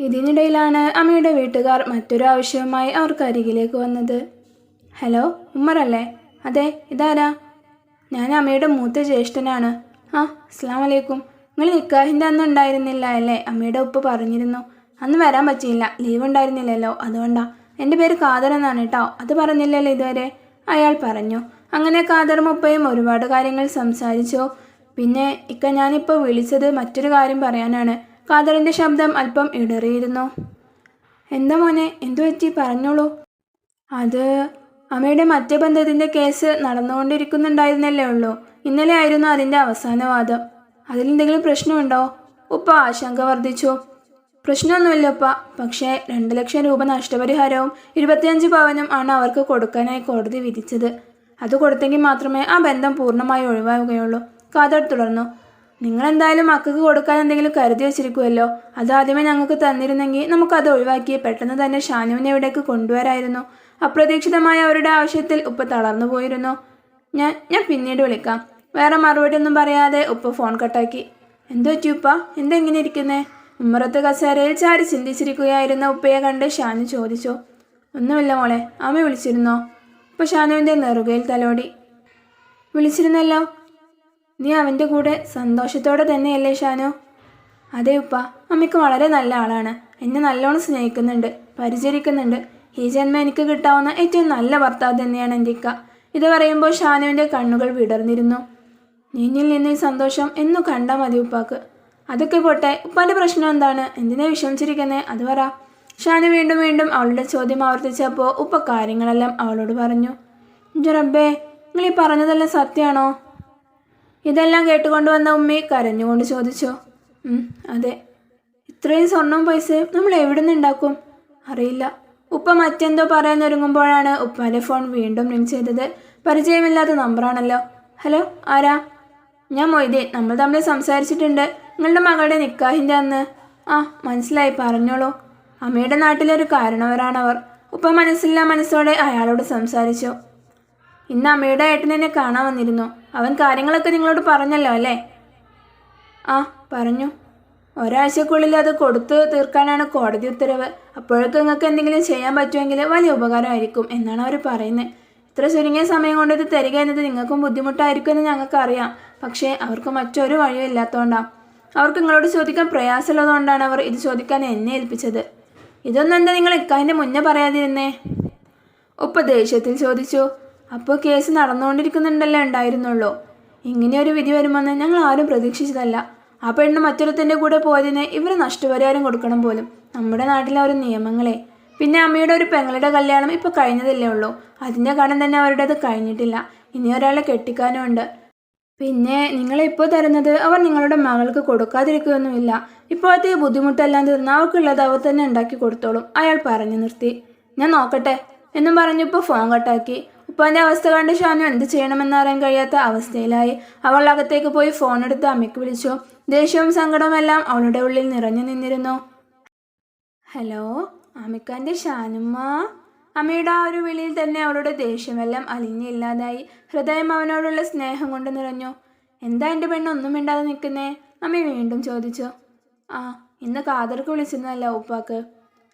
ഇതിനിടയിലാണ് അമ്മയുടെ വീട്ടുകാർ മറ്റൊരു ആവശ്യവുമായി അവർക്ക് അരികിലേക്ക് വന്നത്. ഹലോ ഉമ്മറല്ലേ? അതെ ഇതാരാ? ഞാൻ അമ്മയുടെ മൂത്ത ജ്യേഷ്ഠനാണ്. ആ അസ്സാം വലൈക്കും നിങ്ങൾ നിക്കാഹിന്റെ അന്ന് ഉണ്ടായിരുന്നില്ല അല്ലേ? അമ്മയുടെ ഉപ്പ് പറഞ്ഞിരുന്നു. അന്ന് വരാൻ പറ്റിയില്ല. ലീവ് ഉണ്ടായിരുന്നില്ലല്ലോ. അതുകൊണ്ടാ. എന്റെ പേര് കാദർ എന്നാണ് കേട്ടോ അത് പറഞ്ഞില്ലല്ലോ ഇതുവരെ. അയാൾ പറഞ്ഞു. അങ്ങനെ കാദർ ഉപ്പയും ഒരുപാട് കാര്യങ്ങൾ സംസാരിച്ചു. പിന്നെ ഇക്ക ഞാനിപ്പോൾ വിളിച്ചത് മറ്റൊരു കാര്യം പറയാനാണ്. ഖാദറിന്റെ ശബ്ദം അല്പം ഇടറിയിരുന്നു. എന്താ മോനെ എന്തു പറ്റി? പറഞ്ഞോളൂ. അത് അമ്മയുടെ മറ്റേ ബന്ധത്തിന്റെ കേസ് നടന്നുകൊണ്ടിരിക്കുന്നുണ്ടായിരുന്നല്ലേ ഉള്ളൂ. ഇന്നലെ ആയിരുന്നു അതിന്റെ അവസാന വാദം. അതിലെന്തെങ്കിലും പ്രശ്നമുണ്ടോ? ഉപ്പ ആശങ്ക വർദ്ധിച്ചു. പ്രശ്നമൊന്നുമില്ല ഉപ്പ. പക്ഷേ രണ്ട് ലക്ഷം രൂപ നഷ്ടപരിഹാരവും ഇരുപത്തിയഞ്ച് പവനും ആണ് അവർക്ക് കൊടുക്കാനായി കോടതി വിധിച്ചത്. അത് കൊടുത്തെങ്കിൽ മാത്രമേ ആ ബന്ധം പൂർണമായി ഒഴിവാകുകയുള്ളൂ. കാതർ തുടർന്നു. നിങ്ങൾ എന്തായാലും മക്കൾക്ക് കൊടുക്കാൻ എന്തെങ്കിലും കരുതി വെച്ചിരിക്കുമല്ലോ അതാദ്യമേ ഞങ്ങൾക്ക് തന്നിരുന്നെങ്കിൽ നമുക്കത് ഒഴിവാക്കി പെട്ടെന്ന് തന്നെ ഷാനുവിനെ ഇവിടേക്ക് കൊണ്ടുവരായിരുന്നു. അപ്രതീക്ഷിതമായ അവരുടെ ആവശ്യത്തിൽ ഉപ്പ തളർന്നു പോയിരുന്നു. ഞാൻ ഞാൻ പിന്നീട് വിളിക്കാം. വേറെ മറുപടി ഒന്നും പറയാതെ ഉപ്പ ഫോൺ കട്ടാക്കി. എന്തോ ഉപ്പ? എന്താ ഇങ്ങനെ ഇരിക്കുന്നേ? ഉമ്മറത്ത് കസേരയിൽ ചാരി ചിന്തിച്ചിരിക്കുകയായിരുന്ന ഉപ്പയെ കണ്ട് ഷാനു ചോദിച്ചു. ഒന്നുമില്ല മോളെ അമ്മ വിളിച്ചിരുന്നോ? ഉപ്പ ഷാനുവിന്റെ നെറുകയിൽ തലോടി. വിളിച്ചിരുന്നല്ലോ? നീ അവന്റെ കൂടെ സന്തോഷത്തോടെ തന്നെയല്ലേ ഷാനു? അതെ ഉപ്പ. അമ്മയ്ക്ക് വളരെ നല്ല ആളാണ്. എന്നെ നല്ലോണം സ്നേഹിക്കുന്നുണ്ട് പരിചരിക്കുന്നുണ്ട്. ഈ ജന്മ എനിക്ക് കിട്ടാവുന്ന ഏറ്റവും നല്ല ഭർത്താവ് തന്നെയാണ് എന്റെ ഇക്ക. ഇത് പറയുമ്പോൾ ഷാനുവിന്റെ കണ്ണുകൾ വിടർന്നിരുന്നു. നിന്നിൽ നിന്ന് ഈ സന്തോഷം എന്നു കണ്ടാൽ മതി ഉപ്പാക്ക്. അതൊക്കെ പോട്ടെ ഉപ്പാന്റെ പ്രശ്നം എന്താണ്? എന്തിനാ വിഷമിച്ചിരിക്കുന്നത് അത് പറ. ഷാനു വീണ്ടും വീണ്ടും അവളുടെ ചോദ്യം ആവർത്തിച്ചപ്പോൾ ഉപ്പ കാര്യങ്ങളെല്ലാം അവളോട് പറഞ്ഞു. "ഇന്റെ റബ്ബേ നിങ്ങൾ ഈ പറഞ്ഞതെല്ലാം സത്യമാണോ? ഇതെല്ലാം കേട്ടുകൊണ്ട് വന്ന ഉമ്മി കരഞ്ഞുകൊണ്ട് ചോദിച്ചോ അതെ. ഇത്രയും സ്വർണവും പൈസയും നമ്മൾ എവിടെ നിന്ന് ഉണ്ടാക്കും? അറിയില്ല. ഉപ്പ മറ്റെന്തോ പറയാനൊരുങ്ങുമ്പോഴാണ് ഉപ്പാന്റെ ഫോൺ വീണ്ടും റിങ് ചെയ്തത്. പരിചയമില്ലാത്ത നമ്പറാണല്ലോ. ഹലോ ആരാ? ഞാൻ മൊയ്തീൻ. നമ്മൾ തമ്മിൽ സംസാരിച്ചിട്ടുണ്ട്. നിങ്ങളുടെ മകളുടെ നിക്കാഹിന്റെ അന്ന്. ആ മനസ്സിലായി. പറഞ്ഞോളൂ. അമ്മയുടെ നാട്ടിലൊരു കാരണവരാണവർ. ഉപ്പ മനസ്സില്ലാ മനസ്സോടെ അയാളോട് സംസാരിച്ചു. ഇന്ന് അമ്മയുടെ ഏട്ടനെന്നെ കാണാൻ വന്നിരുന്നു. അവൻ കാര്യങ്ങളൊക്കെ നിങ്ങളോട് പറഞ്ഞല്ലോ അല്ലേ? ആ പറഞ്ഞു. ഒരാഴ്ചക്കുള്ളിൽ അത് കൊടുത്തു തീർക്കാനാണ് കോടതി ഉത്തരവ്. അപ്പോഴൊക്കെ നിങ്ങൾക്ക് എന്തെങ്കിലും ചെയ്യാൻ പറ്റുമെങ്കിൽ വലിയ ഉപകാരമായിരിക്കും എന്നാണ് അവർ പറയുന്നത്. ഇത്ര ചുരുങ്ങിയ സമയം കൊണ്ട് ഇത് തരിക എന്നത് നിങ്ങൾക്കും ബുദ്ധിമുട്ടായിരിക്കും എന്ന് ഞങ്ങൾക്കറിയാം. പക്ഷേ അവർക്ക് മറ്റൊരു വഴിയും ഇല്ലാത്തതുകൊണ്ടാണ് അവർക്ക് നിങ്ങളോട് ചോദിക്കാൻ പ്രയാസമുള്ളതുകൊണ്ടാണ് അവർ ഇത് ചോദിക്കാൻ എന്നെ ഏൽപ്പിച്ചത്. ഇതൊന്നും എന്താ നിങ്ങൾ ഇക്കാന്റെ മുന്നേ പറയാതിരുന്നേ? ഉപ്പ ദേഷ്യത്തിൽ ചോദിച്ചു. അപ്പോൾ കേസ് നടന്നുകൊണ്ടിരിക്കുന്നുണ്ടല്ലേ ഉണ്ടായിരുന്നുള്ളൂ. ഇങ്ങനെയൊരു വിധി വരുമെന്ന് ഞങ്ങൾ ആരും പ്രതീക്ഷിച്ചതല്ല. ആ പെണ്ണ് മറ്റൊരുത്തന്റെ കൂടെ പോയതിന് ഇവർ നഷ്ടപരിഹാരം കൊടുക്കണം പോലും. നമ്മുടെ നാട്ടിലെ ഒരു നിയമങ്ങളെ. പിന്നെ അമ്മയുടെ ഒരു പെങ്ങളുടെ കല്യാണം ഇപ്പോൾ കഴിഞ്ഞതല്ലേ ഉള്ളൂ. അതിന്റെ കടം തന്നെ അവരുടേത് കഴിഞ്ഞിട്ടില്ല. ഇനി ഒരാളെ കെട്ടിക്കാനും ഉണ്ട്. പിന്നെ നിങ്ങളിപ്പോൾ തരുന്നത് അവർ നിങ്ങളുടെ മകൾക്ക് കൊടുക്കാതിരിക്കുകയൊന്നുമില്ല. ഇപ്പോഴത്തെ ബുദ്ധിമുട്ടെല്ലാം തീർന്ന് അവർക്കുള്ളത് അവർ തന്നെ ഉണ്ടാക്കി കൊടുത്തോളും. അയാൾ പറഞ്ഞു നിർത്തി. ഞാൻ നോക്കട്ടെ. എന്നും പറഞ്ഞപ്പോൾ ഫോൺ കട്ടാക്കി. ഉപ്പാന്റെ അവസ്ഥ കണ്ട് ഷാനു എന്ത് ചെയ്യണമെന്ന് അറിയാൻ കഴിയാത്ത അവസ്ഥയിലായി. അവൾ അകത്തേക്ക് പോയി ഫോൺ എടുത്ത് അമ്മയ്ക്ക് വിളിച്ചു. ദേഷ്യവും സങ്കടവും എല്ലാം അവളുടെ ഉള്ളിൽ നിറഞ്ഞു നിന്നിരുന്നു. ഹലോ അമിക്കാന്റെ ഷാനുമ്മ? അമ്മയുടെ ആ ഒരു വിളിയിൽ തന്നെ അവളുടെ ദേഷ്യമെല്ലാം അലിഞ്ഞില്ലാതായി ഹൃദയം അവനോടുള്ള സ്നേഹം കൊണ്ട് നിറഞ്ഞു. എന്താ എന്റെ പെണ്ണ് ഒന്നും മിണ്ടാതെ നിൽക്കുന്നേ? അമ്മ വീണ്ടും ചോദിച്ചു. ആ ഇന്ന് കാതർക്ക് വിളിച്ചിരുന്നല്ല ഉപ്പാക്ക്.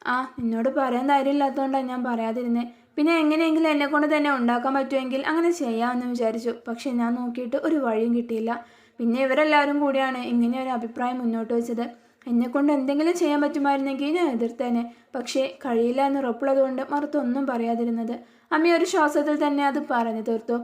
ആ നിന്നോട് പറയാൻ ധൈര്യമില്ലാത്തതുകൊണ്ടാണ് ഞാൻ പറയാതിരുന്നേ. പിന്നെ എങ്ങനെയെങ്കിലും എന്നെ കൊണ്ട് തന്നെ ഉണ്ടാക്കാൻ പറ്റുമെങ്കിൽ അങ്ങനെ ചെയ്യാമെന്ന് വിചാരിച്ചു. പക്ഷെ ഞാൻ നോക്കിയിട്ട് ഒരു വഴിയും കിട്ടിയില്ല. പിന്നെ ഇവരെല്ലാവരും കൂടിയാണ് ഇങ്ങനെ ഒരു അഭിപ്രായം മുന്നോട്ട് വെച്ചത്. എന്നെക്കൊണ്ട് എന്തെങ്കിലും ചെയ്യാൻ പറ്റുമായിരുന്നെങ്കിൽ ഞാൻ എതിർത്തേനെ. പക്ഷേ കഴിയില്ല എന്ന് ഉറപ്പുള്ളതുകൊണ്ട് മറുത്തൊന്നും പറയാതിരുന്നത്. അമ്മ ഒരു ശ്വാസത്തിൽ തന്നെ അത് പറഞ്ഞു തീർത്തു.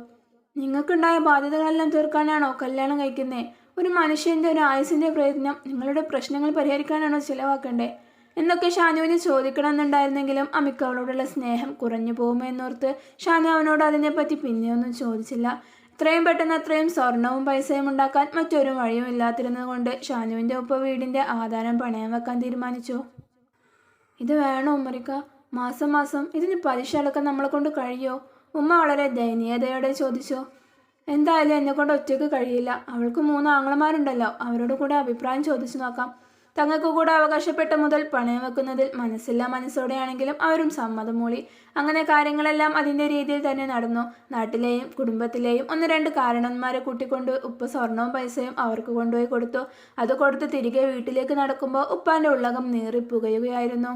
നിങ്ങൾക്കുണ്ടായ ബാധ്യതകളെല്ലാം തീർക്കാനാണോ കല്യാണം കഴിക്കുന്നേ? ഒരു മനുഷ്യന്റെ ഒരു ആയുസിന്റെ പ്രയത്നം നിങ്ങളുടെ പ്രശ്നങ്ങൾ പരിഹരിക്കാനാണോ ചിലവാക്കണ്ടേ? എന്നൊക്കെ ഷാനുവിന് ചോദിക്കണമെന്നുണ്ടായിരുന്നെങ്കിലും അമിക്ക് അവളോടുള്ള സ്നേഹം കുറഞ്ഞു പോകുമോ എന്നോർത്ത് ഷാനു അവനോട് അതിനെപ്പറ്റി പിന്നെയൊന്നും ചോദിച്ചില്ല. ഇത്രയും പെട്ടെന്ന് അത്രയും സ്വർണവും പൈസയും ഉണ്ടാക്കാൻ മറ്റൊരു വഴിയും ഇല്ലാതിരുന്നതുകൊണ്ട് ഷാനുവിന്റെ ഒപ്പം വീടിന്റെ ആധാരം പണയം വെക്കാൻ തീരുമാനിച്ചു. ഇത് വേണോ ഉമ്മറിക്ക? മാസം മാസം ഇതിന് പലിശ അടക്കം നമ്മളെ കൊണ്ട് കഴിയോ? ഉമ്മ വളരെ ദയനീയതയോടെ ചോദിച്ചു. എന്തായാലും എന്നെ കൊണ്ട് ഒറ്റയ്ക്ക് കഴിയില്ല. അവൾക്ക് മൂന്ന് ആങ്ങളമാരുണ്ടല്ലോ. അവരോട് കൂടെ അഭിപ്രായം ചോദിച്ചു നോക്കാം. തങ്ങൾക്ക് കൂടെ അവകാശപ്പെട്ട മുതൽ പണയം വെക്കുന്നതിൽ മനസ്സില്ല മനസ്സോടെയാണെങ്കിലും അവരും സമ്മതം മൂളി. അങ്ങനെ കാര്യങ്ങളെല്ലാം അതിന്റെ രീതിയിൽ തന്നെ നടന്നു. നാട്ടിലെയും കുടുംബത്തിലെയും ഒന്ന് രണ്ട് കാരണന്മാരെ കൂട്ടിക്കൊണ്ട് ഉപ്പ സ്വർണവും പൈസയും അവർക്ക് കൊണ്ടുപോയി കൊടുത്തു. അത് കൊടുത്ത് തിരികെ വീട്ടിലേക്ക് നടക്കുമ്പോൾ ഉപ്പാന്റെ ഉള്ളകം നീറിപ്പുകയുകയായിരുന്നു.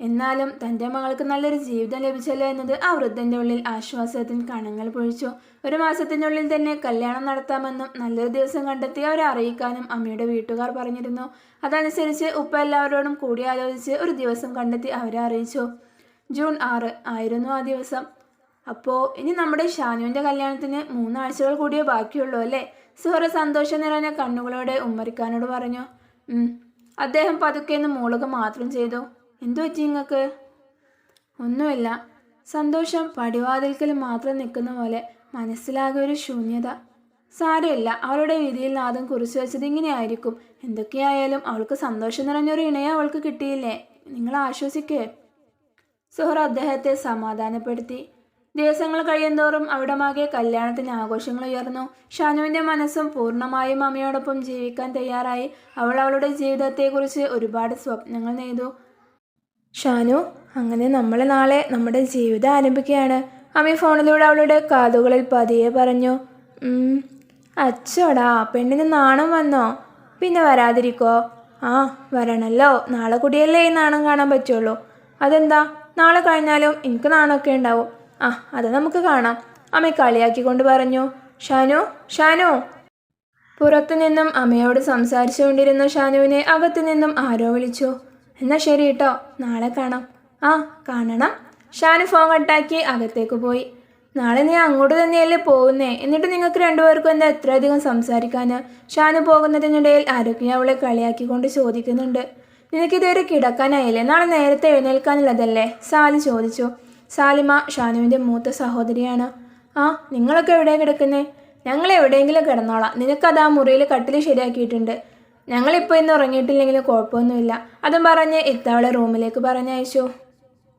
എന്നാലും തന്റെ മകൾക്ക് നല്ലൊരു ജീവിതം ലഭിച്ചല്ലോ എന്നത് ആ വൃദ്ധന്റെ ഉള്ളിൽ ആശ്വാസത്തിന് കണങ്ങൾ പൊഴിച്ചു. ഒരു മാസത്തിനുള്ളിൽ തന്നെ കല്യാണം നടത്താമെന്നും നല്ലൊരു ദിവസം കണ്ടെത്തി അവരെ അറിയിക്കാനും അമ്മയുടെ വീട്ടുകാർ പറഞ്ഞിരുന്നു. അതനുസരിച്ച് ഉപ്പ എല്ലാവരോടും കൂടിയാലോചിച്ച് ഒരു ദിവസം കണ്ടെത്തി അവരെ അറിയിച്ചു. ജൂൺ ആറ് ആയിരുന്നു ആ ദിവസം. അപ്പോൾ ഇനി നമ്മുടെ ഷാനുവിന്റെ കല്യാണത്തിന് മൂന്നാഴ്ചകൾ കൂടിയേ ബാക്കിയുള്ളൂ അല്ലേ? സുഹറ സന്തോഷം നിറഞ്ഞ കണ്ണുകളോടെ ഉമ്മരിക്കാനോട് പറഞ്ഞു. അദ്ദേഹം പതുക്കെ എന്ന് മൂളുക മാത്രം ചെയ്തു. എന്തു പറ്റി നിങ്ങൾക്ക്? ഒന്നുമില്ല. സന്തോഷം പടിവാതിൽക്കൽ മാത്രം നിൽക്കുന്ന പോലെ മനസ്സിലാകെ ഒരു ശൂന്യത. സാരമില്ല. അവളുടെ വിധിയിൽ നാദം കുറിച്ചു വെച്ചത് ഇങ്ങനെയായിരിക്കും. എന്തൊക്കെയായാലും അവൾക്ക് സന്തോഷം നിറഞ്ഞൊരു ഇണയെ അവൾക്ക് കിട്ടിയില്ലേ? നിങ്ങൾ ആശ്വസിക്കേ. സുഹറ അദ്ദേഹത്തെ സമാധാനപ്പെടുത്തി. ദിവസങ്ങൾ കഴിയുന്തോറും അവിടമാകെ കല്യാണത്തിന് ആഘോഷങ്ങൾ ഉയർന്നു. ഷാനുവിന്റെ മനസ്സും പൂർണമായും അമ്മയോടൊപ്പം ജീവിക്കാൻ തയ്യാറായി. അവൾ അവളുടെ ജീവിതത്തെക്കുറിച്ച് ഒരുപാട് സ്വപ്നങ്ങൾ നെയ്തു. ഷാനു അങ്ങനെ നമ്മൾ നാളെ നമ്മുടെ ജീവിതം ആരംഭിക്കുകയാണ്. അമ്മി ഫോണിലൂടെ അവളുടെ കാതുകളിൽ പതിയെ പറഞ്ഞു അച്ചോടാ പെണ്ണിന് നാണം വന്നോ? പിന്നെ വരാതിരിക്കോ? ആ വരണല്ലോ. നാളെ കൂടിയല്ലേ ഈ നാണം കാണാൻ പറ്റുള്ളൂ. അതെന്താ? നാളെ കഴിഞ്ഞാലും എനിക്ക് നാണമൊക്കെ ഉണ്ടാവും. ആ അത് നമുക്ക് കാണാം. അമ്മ കളിയാക്കിക്കൊണ്ട് പറഞ്ഞു ഷാനു ഷാനു. പുറത്തു നിന്നും അമ്മയോട് സംസാരിച്ചുകൊണ്ടിരുന്ന ഷാനുവിനെ അകത്തു നിന്നും ആരോ വിളിച്ചു. എന്നാ ശരി കേട്ടോ. നാളെ കാണാം. ആ കാണണം. ഷാനു ഫോൺ കട്ടാക്കി അകത്തേക്ക് പോയി. നാളെ നീ അങ്ങോട്ട് തന്നെയല്ലേ പോകുന്നേ? എന്നിട്ട് നിങ്ങൾക്ക് രണ്ടുപേർക്കും എന്താ എത്രയധികം സംസാരിക്കാന്? ഷാനു പോകുന്നതിനിടയിൽ ആരൊക്കെ അവളെ കളിയാക്കിക്കൊണ്ട് ചോദിക്കുന്നുണ്ട്. നിനക്കിതുവരെ കിടക്കാനായില്ലേ? നാളെ നേരത്തെ എഴുന്നേൽക്കാനുള്ളതല്ലേ? സാലി ചോദിച്ചു. സാലിമ ഷാനുവിന്റെ മൂത്ത സഹോദരിയാണ്. ആ നിങ്ങളൊക്കെ എവിടെയാണ് കിടക്കുന്നേ? ഞങ്ങൾ എവിടെയെങ്കിലും കിടന്നോളാം. നിനക്കത് ആ മുറിയിൽ കട്ടിൽ ശരിയാക്കിയിട്ടുണ്ട്. ഞങ്ങളിപ്പോൾ ഇന്ന് ഉറങ്ങിയിട്ടില്ലെങ്കിലും കുഴപ്പമൊന്നുമില്ല. അതും പറഞ്ഞ് ഇത്തവളെ റൂമിലേക്ക് പറഞ്ഞയച്ചു.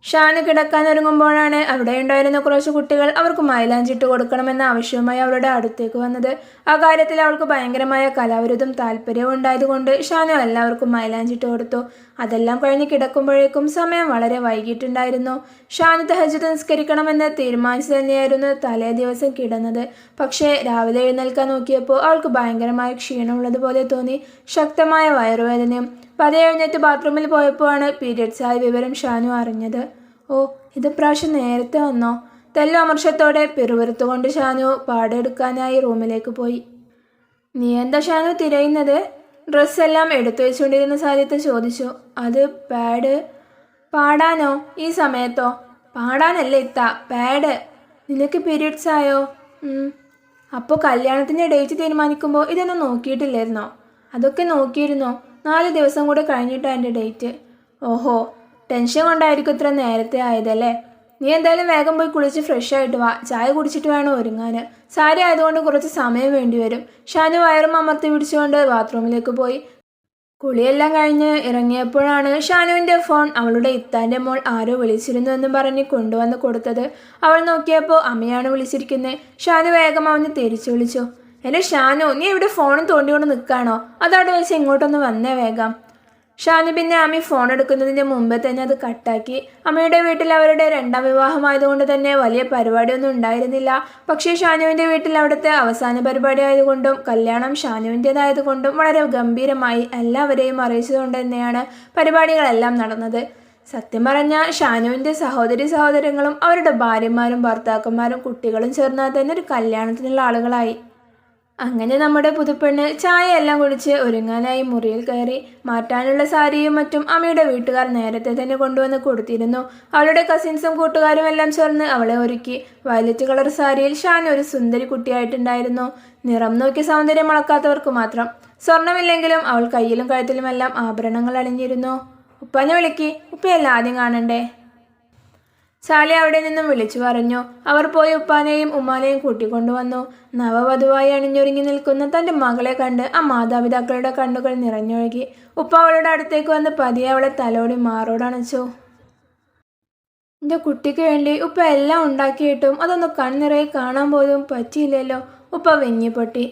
ഷാന് കിടക്കാനൊരുങ്ങുമ്പോഴാണ് അവിടെ ഉണ്ടായിരുന്ന കുറച്ച് കുട്ടികൾ അവർക്ക് മൈലാഞ്ചിട്ട് കൊടുക്കണമെന്ന ആവശ്യവുമായി അവളുടെ അടുത്തേക്ക് വന്നത്. ആ കാര്യത്തിൽ അവൾക്ക് ഭയങ്കരമായ കലാവിരുദ്ധം താല്പര്യവും ഉണ്ടായതുകൊണ്ട് ഷാനു എല്ലാവർക്കും മൈലാഞ്ചിട്ട് കൊടുത്തു. അതെല്ലാം കഴിഞ്ഞ് കിടക്കുമ്പോഴേക്കും സമയം വളരെ വൈകിട്ടുണ്ടായിരുന്നു ഷാനു തഹജ് നിസ്കരിക്കണമെന്ന് തീരുമാനിച്ചു തന്നെയായിരുന്നു തലേ ദിവസം കിടന്നത്. പക്ഷേ രാവിലെ എഴുന്നേൽക്കാൻ നോക്കിയപ്പോൾ അവൾക്ക് ഭയങ്കരമായ ക്ഷീണമുള്ളതുപോലെ തോന്നി. ശക്തമായ വയറുവേദനയും. പതിയെഴുന്നേറ്റ് ബാത്റൂമിൽ പോയപ്പോഴാണ് പീരിയഡ്സ് ആയ വിവരം ഷാനു അറിഞ്ഞത്. ഓ ഇത് പ്രാവശ്യം നേരത്തെ വന്നോ? തെല്ലു അമർഷത്തോടെ പിറുപിറുത്തുകൊണ്ട് ഷാനു പാടെടുക്കാനായി റൂമിലേക്ക് പോയി. നീ എന്താ ഷാനു തിരയുന്നത്? ഡ്രസ്സെല്ലാം എടുത്തു വെച്ചുകൊണ്ടിരുന്ന സാധ്യത ചോദിച്ചു. അത് പാഡ്? പാടാനോ? ഈ സമയത്തോ? പാടാനല്ല ഇത്ത പാഡ്. നിനക്ക് പീരീഡ്സ് ആയോ. അപ്പോൾ കല്യാണത്തിന്റെ ഡേറ്റ് തീരുമാനിക്കുമ്പോൾ ഇതൊന്നും നോക്കിയിട്ടില്ലായിരുന്നോ? അതൊക്കെ നോക്കിയിരുന്നോ. നാല് ദിവസം കൂടെ കഴിഞ്ഞിട്ടാണ് എന്റെ ഡേറ്റ്. ഓഹോ ടെൻഷൻ കൊണ്ടായിരിക്കും ഇത്ര നേരത്തെ ആയതല്ലേ? നീ എന്തായാലും വേഗം പോയി കുളിച്ച് ഫ്രഷ് ആയിട്ട് വാ. ചായ കുടിച്ചിട്ട് വേണം ഒരുങ്ങാൻ സാരി ആയതുകൊണ്ട് കുറച്ച് സമയം വേണ്ടി വരും. ഷാനു വയറും അമർത്തി പിടിച്ചുകൊണ്ട് ബാത്റൂമിലേക്ക് പോയി. കുളിയെല്ലാം കഴിഞ്ഞ് ഇറങ്ങിയപ്പോഴാണ് ഷാനുവിന്റെ ഫോൺ അവളുടെ ഇത്താന്റെ മോൾ ആരോ വിളിച്ചിരുന്നു എന്ന് പറഞ്ഞ് കൊണ്ടുവന്ന് കൊടുത്തത്. അവൾ നോക്കിയപ്പോൾ അമ്മയാണ് വിളിച്ചിരിക്കുന്നത് ഷാനു വേഗം അവന് തിരിച്ചു വിളിച്ചു. എന്റെ ഷാനു നീ ഇവിടെ ഫോണും തോണ്ടിക്കൊണ്ട് നിൽക്കാണോ അതവിടെ വെച്ച് ഇങ്ങോട്ടൊന്ന് വന്നേ വേഗം. ഷാനു പിന്നെ അമ്മി ഫോൺ എടുക്കുന്നതിന് മുമ്പേ തന്നെ അത് കട്ടാക്കി. അമ്മയുടെ വീട്ടിൽ അവരുടെ രണ്ടാം വിവാഹമായതുകൊണ്ട് തന്നെ വലിയ പരിപാടിയൊന്നും ഉണ്ടായിരുന്നില്ല. പക്ഷേ ഷാനുവിന്റെ വീട്ടിൽ അവിടുത്തെ അവസാന പരിപാടി ആയതുകൊണ്ടും കല്യാണം ഷാനുവിന്റേതായതുകൊണ്ടും വളരെ ഗംഭീരമായി എല്ലാവരെയും അറിയിച്ചതുകൊണ്ട് തന്നെയാണ് പരിപാടികളെല്ലാം നടന്നത്. സത്യം പറഞ്ഞാൽ ഷാനുവിന്റെ സഹോദരി സഹോദരങ്ങളും അവരുടെ ഭാര്യമാരും ഭർത്താക്കന്മാരും കുട്ടികളും ചേർന്നാൽ തന്നെ ഒരു കല്യാണത്തിനുള്ള ആളുകളായി. അങ്ങനെ നമ്മുടെ പുതുപ്പെണ്ണ് ചായയെല്ലാം കുടിച്ച് ഒരുങ്ങാനായി മുറിയിൽ കയറി മാറ്റാനുള്ള സാരിയും മറ്റും അമ്മയുടെ വീട്ടുകാർ നേരത്തെ തന്നെ കൊണ്ടുവന്ന് കൊടുത്തിരുന്നു. അവളുടെ കസിൻസും കൂട്ടുകാരും എല്ലാം ചേർന്ന് അവളെ ഒരുക്കി. വയലറ്റ് കളർ സാരിയിൽ ഷാൻ ഒരു സുന്ദരി കുട്ടിയായിട്ടുണ്ടായിരുന്നു. നിറം നോക്കി സൗന്ദര്യം അളക്കാത്തവർക്ക് മാത്രം. സ്വർണമില്ലെങ്കിലും അവൾ കയ്യിലും കഴുത്തിലുമെല്ലാം ആഭരണങ്ങൾ അണിഞ്ഞിരുന്നു. ഉപ്പാനെ വിളിക്ക്. ഉപ്പയല്ല ആദ്യം കാണണ്ടേ? സാലി അവിടെ നിന്നും വിളിച്ചു പറഞ്ഞു. അവർ പോയി ഉപ്പാനെയും ഉമ്മാനെയും കൂട്ടിക്കൊണ്ടുവന്നു. നവവധുവായി അണിഞ്ഞൊരുങ്ങി നിൽക്കുന്ന തന്റെ മകളെ കണ്ട് ആ മാതാപിതാക്കളുടെ കണ്ണുകൾ നിറഞ്ഞൊഴുകി. ഉപ്പ അവളുടെ അടുത്തേക്ക് വന്ന് പതിയെ അവളെ തലോടി മാറോടണച്ചു എന്റെ കുട്ടിക്ക് വേണ്ടി ഉപ്പ എല്ലാം ഉണ്ടാക്കിയിട്ടും അതൊന്ന് കണ്ണിറയെ കാണാൻ പോലും പറ്റിയില്ലല്ലോ ഉപ്പ വെഞ്ഞിപ്പൊട്ടി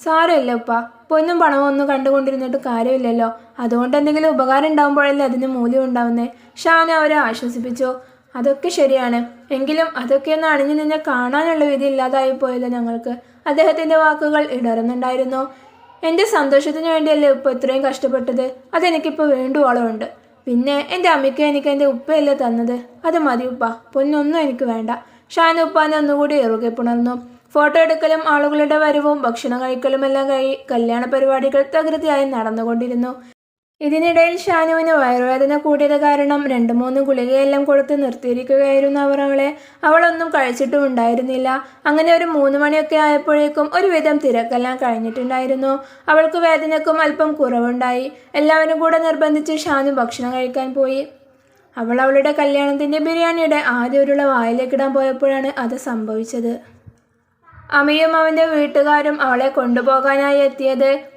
സാരമില്ല ഉപ്പ. പൊന്നും പണമോ ഒന്നും കണ്ടുകൊണ്ടിരുന്നിട്ട് കാര്യമില്ലല്ലോ. അതുകൊണ്ട് എന്തെങ്കിലും ഉപകാരം ഉണ്ടാകുമ്പോഴല്ലേ അതിന് മൂല്യം ഉണ്ടാവുന്നേ ഷാന അവരെ ആശ്വസിപ്പിച്ചു. അതൊക്കെ ശരിയാണ്. എങ്കിലും അതൊക്കെ ഒന്ന് അണിഞ്ഞു നിന്നെ കാണാനുള്ള വിധി ഇല്ലാതായി പോയല്ലോ ഞങ്ങൾക്ക്. അദ്ദേഹത്തിന്റെ വാക്കുകൾ ഇടറുന്നുണ്ടായിരുന്നു. എന്റെ സന്തോഷത്തിന് വേണ്ടിയല്ലേ ഉപ്പ ഇത്രയും കഷ്ടപ്പെട്ടത്? അതെനിക്കിപ്പോൾ വേണ്ടുവോളം ഉണ്ട് പിന്നെ എന്റെ അമ്മയ്ക്ക് എനിക്ക് എന്റെ ഉപ്പയല്ലേ തന്നത്? അത് മതി ഉപ്പ. പൊന്നൊന്നും എനിക്ക് വേണ്ട. ഷാൻ ഉപ്പാനെ ഒന്നുകൂടി ഇറുകെ പുണർന്നു. ഫോട്ടോ എടുക്കലും ആളുകളുടെ വരവും ഭക്ഷണം കഴിക്കലും എല്ലാം കഴി കല്യാണ പരിപാടികൾ തകൃതിയായി നടന്നുകൊണ്ടിരുന്നു. ഇതിനിടയിൽ ഷാനുവിന് വയറുവേദന കൂടിയത് കാരണം രണ്ട് മൂന്ന് ഗുളികയെല്ലാം കൊടുത്ത് നിർത്തിയിരിക്കുകയായിരുന്നു അവർ അവളെ. അവളൊന്നും കഴിച്ചിട്ടും ഉണ്ടായിരുന്നില്ല. അങ്ങനെ ഒരു മൂന്ന് മണിയൊക്കെ ആയപ്പോഴേക്കും ഒരുവിധം തിരക്കെല്ലാം കഴിഞ്ഞിട്ടുണ്ടായിരുന്നു. അവൾക്ക് വേദനക്കും അല്പം കുറവുണ്ടായി. എല്ലാവരും കൂടെ നിർബന്ധിച്ച് ഷാനു ഭക്ഷണം കഴിക്കാൻ പോയി. അവൾ അവളുടെ കല്യാണത്തിന്റെ ബിരിയാണിയുടെ ആദ്യ ഉരുള വായിലേക്കിടാൻ പോയപ്പോഴാണ് അത് സംഭവിച്ചത്. അമ്മയും അവന്റെ വീട്ടുകാരും അവളെ കൊണ്ടുപോകാനായി എത്തിയത്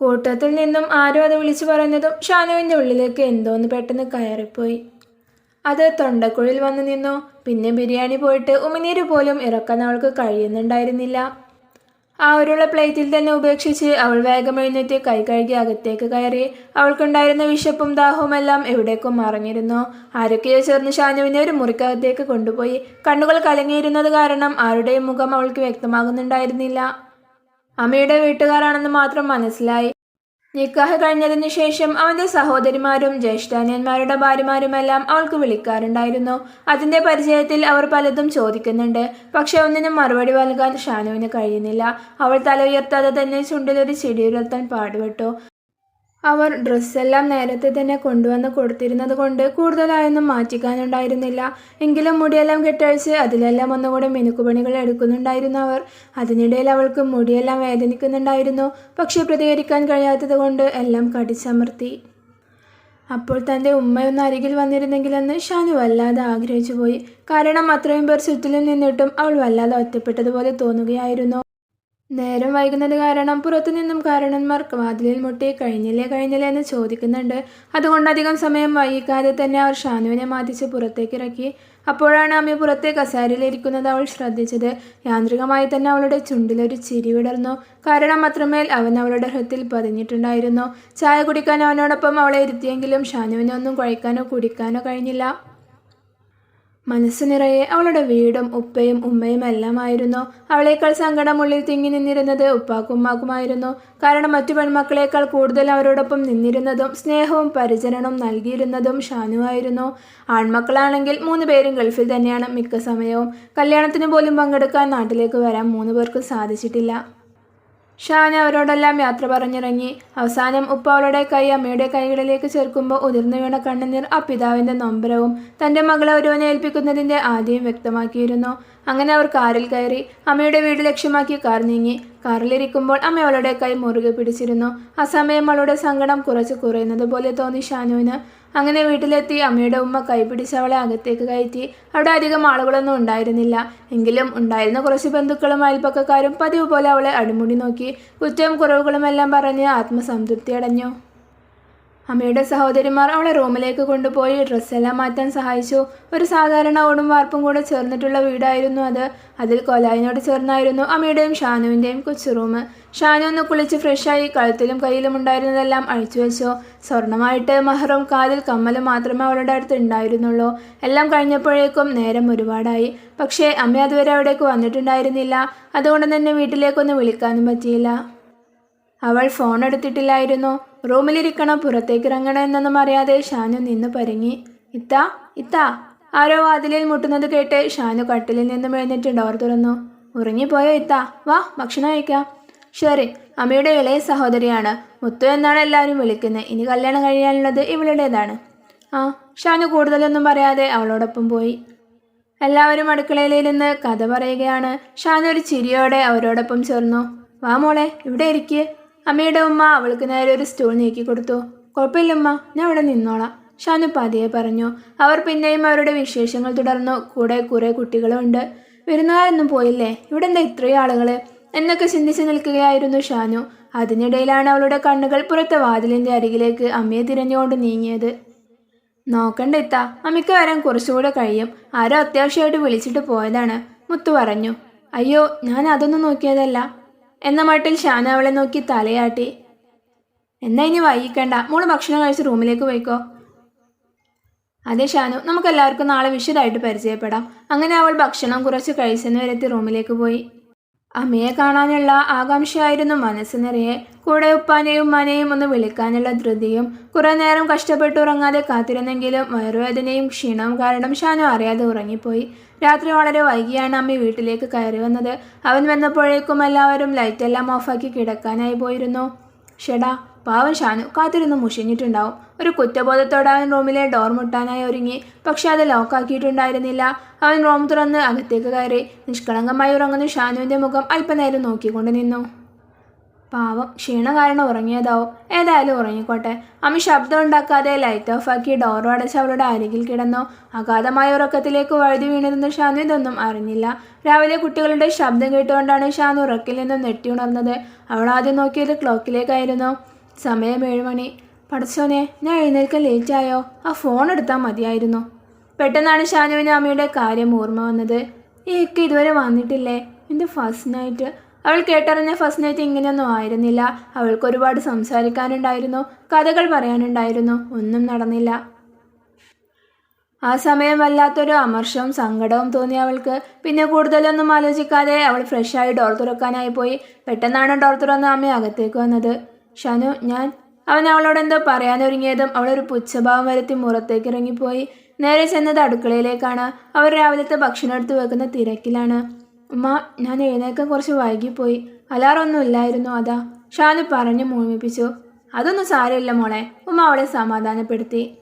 കൂട്ടത്തിൽ നിന്നും ആരോ അത് വിളിച്ചു പറഞ്ഞതും ഷാനുവിന്റെ ഉള്ളിലേക്ക് എന്തോന്ന് പെട്ടെന്ന് കയറിപ്പോയി. അത് തൊണ്ടക്കുഴിൽ വന്നു നിന്നു. പിന്നെ ബിരിയാണി പോയിട്ട് ഉമിനീര് പോലും ഇറക്കാൻ അവൾക്ക് കഴിയുന്നുണ്ടായിരുന്നില്ല. ആ ഒരുള്ള പ്ലേറ്റിൽ തന്നെ ഉപേക്ഷിച്ച് അവൾ വേഗം എഴുന്നേറ്റ് കൈ കഴുകി അകത്തേക്ക് കയറി അവൾക്കുണ്ടായിരുന്ന വിശപ്പും ദാഹവും എല്ലാം എവിടേക്കും മറഞ്ഞിരുന്നു. ആരൊക്കെയോ ചേർന്ന് ഷാനുവിനെ ഒരു മുറിക്കകത്തേക്ക് കൊണ്ടുപോയി കണ്ണുകൾ കലങ്ങിയിരുന്നത് കാരണം ആരുടെയും മുഖം അവൾക്ക് വ്യക്തമാകുന്നുണ്ടായിരുന്നില്ല. അമ്മയുടെ വീട്ടുകാരാണെന്ന് മാത്രം മനസ്സിലായി. നിക്കാഹ് കഴിഞ്ഞതിന് ശേഷം അവന്റെ സഹോദരിമാരും ജ്യേഷ്ഠാനിയന്മാരുടെ ഭാര്യമാരുമെല്ലാം അവൾക്ക് വിളിക്കാറുണ്ടായിരുന്നു. അതിന്റെ പരിചയത്തിൽ അവർ പലതും ചോദിക്കുന്നുണ്ട്. പക്ഷെ ഒന്നിനും മറുപടി നൽകാൻ ഷാനുവിന് കഴിയുന്നില്ല. അവൾ തല ഉയർത്താതെ തന്നെ ചുണ്ടിലൊരു ചിടിയുലർത്താൻ പാടുപെട്ടു. അവർ ഡ്രസ്സെല്ലാം നേരത്തെ തന്നെ കൊണ്ടുവന്ന് കൊടുത്തിരുന്നത് കൊണ്ട് കൂടുതലായൊന്നും മാറ്റിക്കാനുണ്ടായിരുന്നില്ല. എങ്കിലും മുടിയെല്ലാം കെട്ടഴിച്ച് അതിലെല്ലാം ഒന്നുകൂടെ മിനുക്കുപണികൾ എടുക്കുന്നുണ്ടായിരുന്നു അവർ. അതിനിടയിൽ അവൾക്ക് മുടിയെല്ലാം വേദനിക്കുന്നുണ്ടായിരുന്നു. പക്ഷേ പ്രതികരിക്കാൻ കഴിയാത്തത് കൊണ്ട് എല്ലാം കടിച്ചമർത്തി. അപ്പോൾ തന്റെ ഉമ്മയൊന്ന് അരികിൽ വന്നിരുന്നെങ്കിലെന്ന് ഷാനു വല്ലാതെ ആഗ്രഹിച്ചു പോയി കാരണം അത്രയും പേർ ചുറ്റിലും നിന്നിട്ടും അവൾ വല്ലാതെ ഒറ്റപ്പെട്ടതുപോലെ തോന്നുകയായിരുന്നു. നേരം വൈകുന്നത് കാരണം പുറത്തുനിന്നും കാരണന്മാർക്ക് വാതിലിൽ മുട്ടി കഴിഞ്ഞില്ലേ കഴിഞ്ഞില്ലേ എന്ന് ചോദിക്കുന്നുണ്ട്. അതുകൊണ്ട് അധികം സമയം വൈകിക്കാതെ തന്നെ അവർ ഷാനുവിനെ മാറ്റിച്ച് പുറത്തേക്ക് ഇറക്കി. അപ്പോഴാണ് അമ്മ പുറത്തെ കസാരയിലിരിക്കുന്നത് അവൾ ശ്രദ്ധിച്ചത്. യാന്ത്രികമായി തന്നെ അവളുടെ ചുണ്ടിലൊരു ചിരി വിടർന്നു. കാരണം അത്രമേൽ അവൻ അവളുടെ ഹൃത്തിൽ പതിഞ്ഞിട്ടുണ്ടായിരുന്നു. ചായ കുടിക്കാൻ അവനോടൊപ്പം അവളെ ഇരുത്തിയെങ്കിലും ഷാനുവിനെ ഒന്നും കഴിക്കാനോ കുടിക്കാനോ കഴിഞ്ഞില്ല. മനസ്സു നിറയെ അവളുടെ വീടും ഉപ്പയും ഉമ്മയും എല്ലാമായിരുന്നു. അവളേക്കാൾ സങ്കടം ഉള്ളിൽ തിങ്ങി നിന്നിരുന്നത് ഉപ്പാക്കുമ്മാക്കുമായിരുന്നു കാരണം മറ്റു പെൺമക്കളേക്കാൾ കൂടുതൽ അവരോടൊപ്പം നിന്നിരുന്നതും സ്നേഹവും പരിചരണവും നൽകിയിരുന്നതും ഷാനുവായിരുന്നു ആൺമക്കളാണെങ്കിൽ മൂന്ന് പേരും ഗൾഫിൽ തന്നെയാണ് മിക്ക സമയവും. കല്യാണത്തിന് പോലും പങ്കെടുക്കാൻ നാട്ടിലേക്ക് വരാൻ മൂന്ന് പേർക്കും സാധിച്ചിട്ടില്ല. ഷാന അവരോടെല്ലാം യാത്ര പറഞ്ഞിറങ്ങി. അവസാനം ഉപ്പ അവളുടെ കൈ അമ്മയുടെ കൈകളിലേക്ക് ചേർക്കുമ്പോൾ ഉതിർന്നു വീണ കണ്ണുനീർ ആ പിതാവിന്റെ നൊമ്പരവും തന്റെ മകളെ ഒരുവനെ ഏൽപ്പിക്കുന്നതിന്റെ ആദ്യം വ്യക്തമാക്കിയിരുന്നു. അങ്ങനെ അവർ കാറിൽ കയറി അമ്മയുടെ വീട് ലക്ഷ്യമാക്കി കാർ നീങ്ങി. കാറിലിരിക്കുമ്പോൾ അമ്മ അവളുടെ കൈ മുറുകെ പിടിച്ചിരുന്നു. ആ സമയം അവളുടെ സങ്കടം കുറച്ച് കുറയുന്നത് പോലെ തോന്നി ഷാനുവിന്. അങ്ങനെ വീട്ടിലെത്തി അമ്മയുടെ ഉമ്മ കൈപിടിച്ച് അവളെ അകത്തേക്ക് കയറ്റി. അവിടെ അധികം ആളുകളൊന്നും ഉണ്ടായിരുന്നില്ല. എങ്കിലും ഉണ്ടായിരുന്ന കുറച്ച് ബന്ധുക്കളും അയൽപ്പക്കക്കാരും പതിവ് പോലെ അവളെ അടിമുടി നോക്കി. കുറ്റവും കുറവുകളുമെല്ലാം പറഞ്ഞ് ആത്മസംതൃപ്തി അടഞ്ഞു. അമ്മയുടെ സഹോദരിമാർ അവളെ റൂമിലേക്ക് കൊണ്ടുപോയി ഡ്രസ്സെല്ലാം മാറ്റാൻ സഹായിച്ചു. ഒരു സാധാരണ ഓടും വാർപ്പും കൂടെ ചേർന്നിട്ടുള്ള വീടായിരുന്നു അത്. അതിൽ കൊലായിനോട് ചേർന്നായിരുന്നു അമ്മയുടെയും ഷാനുവിന്റെയും കൊച്ചു റൂം. ഷാനു ഒന്ന് കുളിച്ച് ഫ്രഷായി കഴുത്തിലും കയ്യിലും ഉണ്ടായിരുന്നതെല്ലാം അഴിച്ചു വെച്ചു. സ്വർണമായിട്ട് മഹറും കാതിൽ കമ്മലും മാത്രമേ അവളുടെ അടുത്ത് ഉണ്ടായിരുന്നുള്ളൂ. എല്ലാം കഴിഞ്ഞപ്പോഴേക്കും നേരം ഒരുപാടായി. പക്ഷേ അമ്മ അതുവരെ അവിടേക്ക് വന്നിട്ടുണ്ടായിരുന്നില്ല. അതുകൊണ്ട് തന്നെ വീട്ടിലേക്കൊന്ന് വിളിക്കാനും പറ്റിയില്ല. അവൾ ഫോൺ എടുത്തിട്ടില്ലായിരുന്നു. റൂമിലിരിക്കണം പുറത്തേക്ക് ഇറങ്ങണം എന്നൊന്നും അറിയാതെ ഷാനു നിന്ന് പരങ്ങി. ഇത്താ ഇത്താ. ആരോ വാതിലിൽ മുട്ടുന്നത് കേട്ട് ഷാനു കട്ടിലിൽ നിന്നും എഴുന്നേറ്റ് ഡോർ തുറന്നു. ഉറങ്ങിപ്പോയോ ഇത്താ? വാ ഭക്ഷണം കഴിക്കാം. ശരി അമ്മയുടെ ഇളയ സഹോദരിയാണ്. മുത്തു എന്നാണ് എല്ലാവരും വിളിക്കുന്നത്. ഇനി കല്യാണം കഴിയാനുള്ളത് ഇവളുടേതാണ്. ആ ഷാനു കൂടുതലൊന്നും പറയാതെ അവളോടൊപ്പം പോയി. എല്ലാവരും അടുക്കളയിലിരുന്ന് കഥ പറയുകയാണ്. ഷാനു ഒരു ചിരിയോടെ അവരോടൊപ്പം ചേർന്നു. വാ മോളെ ഇവിടെ ഇരിക്ക്. അമ്മയുടെ ഉമ്മ അവൾക്ക് നേരെ ഒരു സ്റ്റൂൾ നീക്കി കൊടുത്തു. കുഴപ്പമില്ലമ്മ ഞാൻ അവിടെ നിന്നോളാം ഷാനു പതിയെ പറഞ്ഞു. അവർ പിന്നെയും അവരുടെ വിശേഷങ്ങൾ തുടർന്നു. കൂടെ കുറെ കുട്ടികളുണ്ട് വിരുന്നുകാരൊന്നും പോയില്ലേ? ഇവിടെ എന്താ ഇത്രയും ആളുകൾ? എന്നൊക്കെ ചിന്തിച്ചു നിൽക്കുകയായിരുന്നു ഷാനു. അതിനിടയിലാണ് അവളുടെ കണ്ണുകൾ പുറത്തെ വാതിലിന്റെ അരികിലേക്ക് അമ്മയെ തിരഞ്ഞുകൊണ്ട് നീങ്ങിയത്. നോക്കണ്ട ഇത്ത അമ്മയ്ക്ക് വരാൻ കുറച്ചുകൂടെ കഴിയും. ആരോ അത്യാവശ്യമായിട്ട് വിളിച്ചിട്ട് പോയതാണ് മുത്തു പറഞ്ഞു. അയ്യോ ഞാൻ അതൊന്നും നോക്കിയതല്ല എന്ന മട്ടിൽ ഷാനു അവളെ നോക്കി തലയാട്ടി. എന്നാ ഇനി വൈകിക്കണ്ട മോൾ ഭക്ഷണം കഴിച്ച് റൂമിലേക്ക് പോയിക്കോ. അതെ ഷാനു നമുക്കെല്ലാവർക്കും നാളെ വിശദമായിട്ട് പരിചയപ്പെടാം. അങ്ങനെ അവൾ ഭക്ഷണം കുറച്ച് കഴിച്ചെന്ന് വരെത്തി റൂമിലേക്ക് പോയി. അമ്മയെ കാണാനുള്ള ആകാംക്ഷയായിരുന്നു മനസ്സ് നിറയെ കൂടെ ഉപ്പാനെയും ഉമ്മാനെയും ഒന്ന് വിളിക്കാനുള്ള ധൃതിയും കുറേ നേരം കഷ്ടപ്പെട്ട് ഉറങ്ങാതെ കാത്തിരുന്നെങ്കിലും വയറുവേദനയും ക്ഷീണവും കാരണം ഷാനു അറിയാതെ ഉറങ്ങിപ്പോയി. രാത്രി വളരെ വൈകിയാണ് അമ്മ വീട്ടിലേക്ക് കയറി വന്നത്. അവൻ വന്നപ്പോഴേക്കും എല്ലാവരും ലൈറ്റെല്ലാം ഓഫാക്കി കിടക്കാനായി പോയിരുന്നു. ഷെടാ പാവം ഷാനു കാത്തിരുന്ന് മുഷിഞ്ഞിട്ടുണ്ടാവും. ഒരു കുറ്റബോധത്തോടെ അവൻ റൂമിലെ ഡോർ മുട്ടാനായി ഒരുങ്ങി. പക്ഷെ അത് ലോക്കാക്കിയിട്ടുണ്ടായിരുന്നില്ല അവൻ റൂം തുറന്ന് അകത്തേക്ക് കയറി. നിഷ്കളങ്കമായി ഉറങ്ങുന്ന ഷാനുവിന്റെ മുഖം അല്പനേരം നോക്കിക്കൊണ്ട് നിന്നു. പാവം ക്ഷീണം കാരണം ഉറങ്ങിയതാവും. ഏതായാലും ഉറങ്ങിക്കോട്ടെ. അമ്മ ശബ്ദം ഉണ്ടാക്കാതെ ലൈറ്റ് ആക്കി ഡോർ അടച്ച് അവളുടെ അരികിൽ കിടന്നു. അഗാധമായ ഉറക്കത്തിലേക്ക് വഴുതി വീണിരുന്ന ഷാനു ഇതൊന്നും അറിഞ്ഞില്ല. രാവിലെ കുട്ടികളുടെ ശബ്ദം കേട്ടുകൊണ്ടാണ് ഷാനു ഉറക്കിൽ നിന്നും നെട്ടി ഉണർന്നത്. അവൾ ആദ്യം നോക്കിയത് ക്ലോക്കിലേക്കായിരുന്നു സമയം ഏഴുമണി പടച്ചോനെ ഞാൻ എഴുന്നേൽക്കാൻ ലേറ്റായോ ആ ഫോൺ എടുത്താൽ മതിയായിരുന്നു. പെട്ടെന്നാണ് ഷാനുവിന് അമ്മയുടെ കാര്യം ഓർമ്മ വന്നത്. ഈ ഒക്കെ ഇതുവരെ വന്നിട്ടില്ലേ? എന്റെ ഫസ്റ്റ് നൈറ്റ് അവൾ കേട്ടറിഞ്ഞ ഫസ്റ്റ് നൈറ്റ് ഇങ്ങനെയൊന്നും ആയിരുന്നില്ല. അവൾക്ക് ഒരുപാട് സംസാരിക്കാനുണ്ടായിരുന്നു. കഥകൾ പറയാനുണ്ടായിരുന്നു. ഒന്നും നടന്നില്ല. ആ സമയം വല്ലാത്തൊരു അമർഷവും സങ്കടവും തോന്നി അവൾക്ക്. പിന്നെ കൂടുതലൊന്നും ആലോചിക്കാതെ അവൾ ഫ്രഷായി ഡോർ തുറക്കാനായി പോയി. പെട്ടെന്നാണ് ഡോർ തുറന്ന് അമ്മ അകത്തേക്ക് വന്നത്. ഷനു ഞാൻ അവൻ അവളോട് എന്തോ പറയാനൊരുങ്ങിയതും അവളൊരു പുച്ഛഭാവം വരുത്തി മുറത്തേക്ക് ഇറങ്ങിപ്പോയി നേരെ ചെന്നത് അടുക്കളയിലേക്കാണ്. അവർ രാവിലത്തെ ഭക്ഷണം എടുത്ത് വെക്കുന്ന തിരക്കിലാണ്. ഉമ്മ ഞാൻ എഴുന്നേക്കാൻ കുറച്ച് വൈകിപ്പോയി. അലാറൊന്നും ഇല്ലായിരുന്നു അതാ. ഷാനു പറഞ്ഞു മൂമിപ്പിച്ചു. അതൊന്നും സാരമില്ല മോളെ. ഉമ്മ അവളെ സമാധാനപ്പെടുത്തി.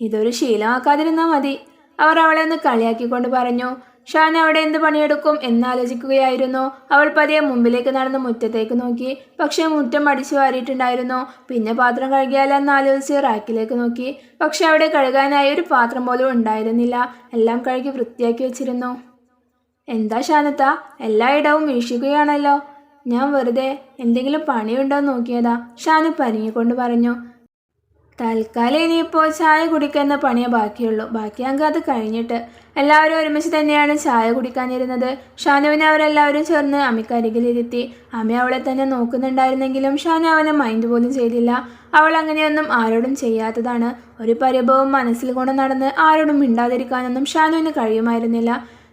ഇതൊരു ശീലമാക്കാതിരുന്നാൽ മതി. അവർ അവളെ ഒന്ന് കളിയാക്കിക്കൊണ്ട് പറഞ്ഞു ഷാൻ അവിടെ എന്ത് പണിയെടുക്കും എന്നാലോചിക്കുകയായിരുന്നു. അവൾ പതിയെ മുമ്പിലേക്ക് നടന്ന് മുറ്റത്തേക്ക് നോക്കി. പക്ഷേ മുറ്റം അടിച്ചു വാരിയിട്ടുണ്ടായിരുന്നു. പിന്നെ പാത്രം കഴുകിയാലെന്ന് ആലോചിച്ച് റാക്കിലേക്ക് നോക്കി. പക്ഷെ അവിടെ കഴുകാനായി ഒരു പാത്രം പോലും ഉണ്ടായിരുന്നില്ല. എല്ലാം കഴുകി വൃത്തിയാക്കി വെച്ചിരുന്നു. എന്താ ഷാനത്ത എല്ലായിടവും വീക്ഷിക്കുകയാണല്ലോ. ഞാൻ വെറുതെ എന്തെങ്കിലും പണിയുണ്ടോ നോക്കിയതാ. ഷാനു പരിങ്ങിക്കൊണ്ട് പറഞ്ഞു. തൽക്കാലം ഇനിയിപ്പോൾ ചായ കുടിക്കുന്ന പണിയേ ബാക്കിയുള്ളൂ. ബാക്കി അത് കഴിഞ്ഞിട്ട്. എല്ലാവരും ഒരുമിച്ച് തന്നെയാണ് ചായ കുടിക്കാനിരുന്നത്. ഷാനുവിനെ അവരെല്ലാവരും ചേർന്ന് അമ്മയ്ക്കരികിലിരുത്തി അമ്മ അവളെ തന്നെ നോക്കുന്നുണ്ടായിരുന്നെങ്കിലും ഷാനു അവനെ മൈൻഡ് പോലും ചെയ്തില്ല. അവൾ അങ്ങനെയൊന്നും ആരോടും ചെയ്യാത്തതാണ്. ഒരു പരിഭവം മനസ്സിൽ കൊണ്ട് നടന്ന് ആരോടും മിണ്ടാതിരിക്കാനൊന്നും ഷാനുവിന് കഴിയുമായിരുന്നില്ല.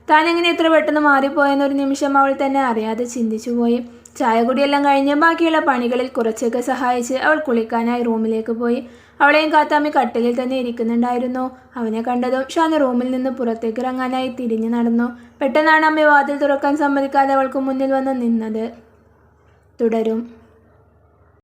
താൻ എങ്ങനെ ഇത്ര പെട്ടെന്ന് മാറിപ്പോയെന്നൊരു നിമിഷം അവൾ തന്നെ അറിയാതെ ചിന്തിച്ചുപോയി ചായ കുടിയെല്ലാം കഴിഞ്ഞ് ബാക്കിയുള്ള പണികളിൽ കുറച്ചൊക്കെ സഹായിച്ച് അവൾ കുളിക്കാനായി റൂമിലേക്ക് പോയി. അവളെയും കാത്താമി കട്ടിലിൽ തന്നെ ഇരിക്കുന്നുണ്ടായിരുന്നു. അവനെ കണ്ടതും ഷാന് റൂമിൽ നിന്ന് പുറത്തേക്ക് ഇറങ്ങാനായി തിരിഞ്ഞു നടന്നു. പെട്ടെന്നാണ് അമ്മ വാതിൽ തുറക്കാൻ സമ്മതിക്കാതെ അവൾക്ക് മുന്നിൽ വന്ന് നിന്നത്. തുടരും.